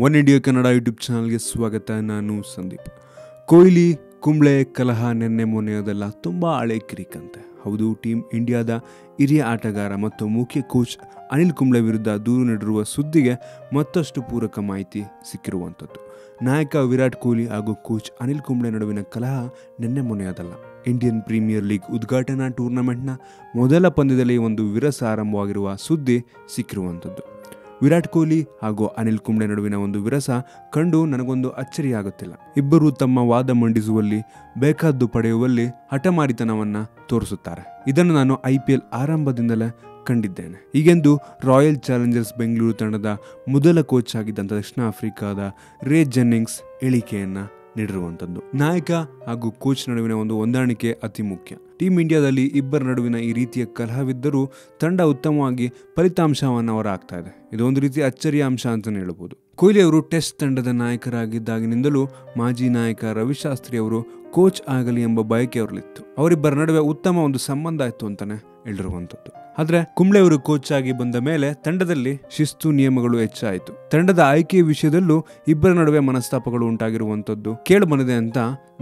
One India Kannada YouTube ಚಾನಲ್ಗೆ ಸ್ವಾಗತ, ನಾನು ಸಂದೀಪ್. ಕೊಹ್ಲಿ, ಕುಂಬ್ಳೆ, ಕಲಹ, ನೆನ್ನೆ ಮೊನ್ನೆಯೋದೆಲ್ಲ ತುಂಬ ಹಳೆ ಕಿರಿಕಂತೆ. ಹೌದು, ಟೀಮ್ ಇಂಡಿಯಾದ ಹಿರಿಯ ಆಟಗಾರ ಮತ್ತು ಮುಖ್ಯ ಕೋಚ್ ಅನಿಲ್ ಕುಂಬ್ಳೆ ವಿರುದ್ಧ ದೂರು ನೀಡಿರುವ ಸುದ್ದಿಗೆ ಮತ್ತಷ್ಟು ಪೂರಕ ಮಾಹಿತಿ ಸಿಕ್ಕಿರುವಂಥದ್ದು. ನಾಯಕ ವಿರಾಟ್ ಕೊಹ್ಲಿ ಹಾಗೂ ಕೋಚ್ ಅನಿಲ್ ಕುಂಬ್ಳೆ ನಡುವಿನ ಕಲಹ ನೆನ್ನೆ ಮೊನ್ನೆಯದಲ್ಲ ಇಂಡಿಯನ್ ಪ್ರೀಮಿಯರ್ ಲೀಗ್ ಉದ್ಘಾಟನಾ ಟೂರ್ನಮೆಂಟ್ನ ಮೊದಲ ಪಂದ್ಯದಲ್ಲಿ ಒಂದು ವಿರಸ ಆರಂಭವಾಗಿರುವ ಸುದ್ದಿ ಸಿಕ್ಕಿರುವಂಥದ್ದು. ವಿರಾಟ್ ಕೊಹ್ಲಿ ಹಾಗೂ ಅನಿಲ್ ಕುಂಬ್ಳೆ ನಡುವಿನ ಒಂದು ವಿರಸ ಕಂಡು ನನಗೊಂದು ಅಚ್ಚರಿಯಾಗುತ್ತಿಲ್ಲ. ಇಬ್ಬರು ತಮ್ಮ ವಾದ ಮಂಡಿಸುವಲ್ಲಿ, ಬೇಕಾದ್ದು ಪಡೆಯುವಲ್ಲಿ ಹಠಮಾರಿತನವನ್ನ ತೋರಿಸುತ್ತಾರೆ. ಇದನ್ನು ನಾನು ಐ ಪಿ ಎಲ್ ಆರಂಭದಿಂದಲೇ ಕಂಡಿದ್ದೇನೆ. ಈಗೆಂದು ರಾಯಲ್ ಚಾಲೆಂಜರ್ಸ್ ಬೆಂಗಳೂರು ತಂಡದ ಮೊದಲ ಕೋಚ್ ಆಗಿದ್ದಂಥ ದಕ್ಷಿಣ ಆಫ್ರಿಕಾದ ರೇ ಜೆನ್ನಿಂಗ್ಸ್ ಹೇಳಿಕೆಯನ್ನ ನೀಡಿರುವಂಥದ್ದು. ನಾಯಕ ಹಾಗೂ ಕೋಚ್ ನಡುವಿನ ಒಂದು ಹೊಂದಾಣಿಕೆ ಅತಿ ಮುಖ್ಯ. ಟೀಮ್ ಇಂಡಿಯಾದಲ್ಲಿ ಇಬ್ಬರ ನಡುವಿನ ಈ ರೀತಿಯ ಕಲಹವಿದ್ದರೂ ತಂಡ ಉತ್ತಮವಾಗಿ ಫಲಿತಾಂಶವನ್ನು ಹೊರಹಾಕ್ತಾ ಇದೆ. ಇದೊಂದು ರೀತಿಯ ಅಚ್ಚರಿಯ ಅಂಶ ಅಂತಲೇ ಹೇಳ್ಬೋದು ಕೊಹ್ಲಿ ಅವರು ಟೆಸ್ಟ್ ತಂಡದ ನಾಯಕರಾಗಿದ್ದಾಗಿನಿಂದಲೂ ಮಾಜಿ ನಾಯಕ ರವಿಶಾಸ್ತ್ರಿ ಅವರು ಕೋಚ್ ಆಗಲಿ ಎಂಬ ಬಯಕೆ ಅವರಲ್ಲಿತ್ತು. ಅವರಿಬ್ಬರ ನಡುವೆ ಉತ್ತಮ ಒಂದು ಸಂಬಂಧ ಇತ್ತು ಅಂತಾನೆ ಹೇಳಿರುವಂಥದ್ದು. ಆದ್ರೆ ಕುಂಬ್ಳೆ ಅವರು ಕೋಚ್ ಆಗಿ ಬಂದ ಮೇಲೆ ತಂಡದಲ್ಲಿ ಶಿಸ್ತು ನಿಯಮಗಳು ಹೆಚ್ಚಾಯಿತು. ತಂಡದ ಆಯ್ಕೆ ವಿಷಯದಲ್ಲೂ ಇಬ್ಬರ ನಡುವೆ ಮನಸ್ತಾಪಗಳು ಉಂಟಾಗಿರುವಂತದ್ದು ಕೇಳು ಬಂದಿದೆ ಅಂತ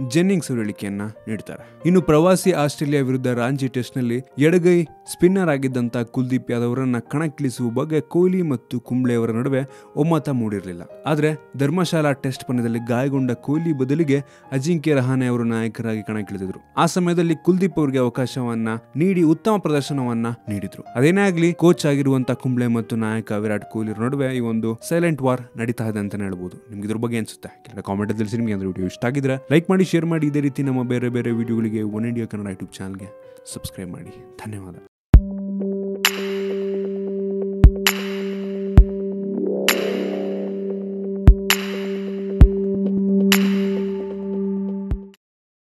ಜೆನ್ನಿಂಗ್ಸ್ ಅವರು ಹೇಳಿಕೆಯನ್ನ ನೀಡ್ತಾರೆ. ಇನ್ನು ಪ್ರವಾಸಿ ಆಸ್ಟ್ರೇಲಿಯಾ ವಿರುದ್ಧ ರಾಂಚಿ ಟೆಸ್ಟ್ನಲ್ಲಿ ಎಡಗೈ ಸ್ಪಿನ್ನರ್ ಆಗಿದ್ದಂತ ಕುಲ್ದೀಪ್ ಯಾದವರನ್ನ ಕಣಕ್ಕಿಳಿಸುವ ಬಗ್ಗೆ ಕೊಹ್ಲಿ ಮತ್ತು ಕುಂಬ್ಳೆ ಅವರ ನಡುವೆ ಒಮ್ಮತ ಮೂಡಿರಲಿಲ್ಲ. ಆದರೆ ಧರ್ಮಶಾಲಾ ಟೆಸ್ಟ್ ಪಂದ್ಯದಲ್ಲಿ ಗಾಯಗೊಂಡ ಕೊಹ್ಲಿ ಬದಲಿಗೆ ಅಜಿಂಕ್ಯ ರಹಾನೆ ಅವರು ನಾಯಕರಾಗಿ ಕಣಕ್ಕಿಳಿದಿದ್ರು. ಆ ಸಮಯದಲ್ಲಿ ಕುಲ್ದೀಪ್ ಅವರಿಗೆ ಅವಕಾಶವನ್ನ ನೀಡಿ ಉತ್ತಮ ಪ್ರದರ್ಶನವನ್ನ ನೀಡಿದ್ರು. ಅದೇನೇ ಆಗ್ಲಿ ಕೋಚ್ ಆಗಿರುವಂತ ಕುಂಬ್ಳೆ ಮತ್ತು ನಾಯಕ ವಿರಾಟ್ ಕೊಹ್ಲಿ ನಡುವೆ ಈ ಒಂದು ಸೈಲೆಂಟ್ ವಾರ್ ನಡೀತಾ ಇದೆ ಅಂತ ಹೇಳ್ಬೋದು. ನಿಮ್ಗೆ ಇದ್ರ ಬಗ್ಗೆ ಅನ್ಸುತ್ತೆ? ಕೆಲವು ಕಾಮೆಂಟ್ ತಿಳಿಸಿ ನಿಮಗೆ ಅಂದ್ರೆ ವಿಡಿಯೋ ಇಷ್ಟ ಆಗಿದ್ರೆ ಲೈಕ್ ಮಾಡಿ ಶೇರ್ ಮಾಡಿ. ಇದೇ ರೀತಿ ನಮ್ಮ ಬೇರೆ ಬೇರೆ ವಿಡಿಯೋಗಳಿಗೆ ಒನ್ ಇಂಡಿಯಾ ಕನ್ನಡ ಯೂಟ್ಯೂಬ್ ಚಾನಲ್ಗೆ ಸಬ್ಸ್ಕ್ರೈಬ್ ಮಾಡಿ. ಧನ್ಯವಾದ.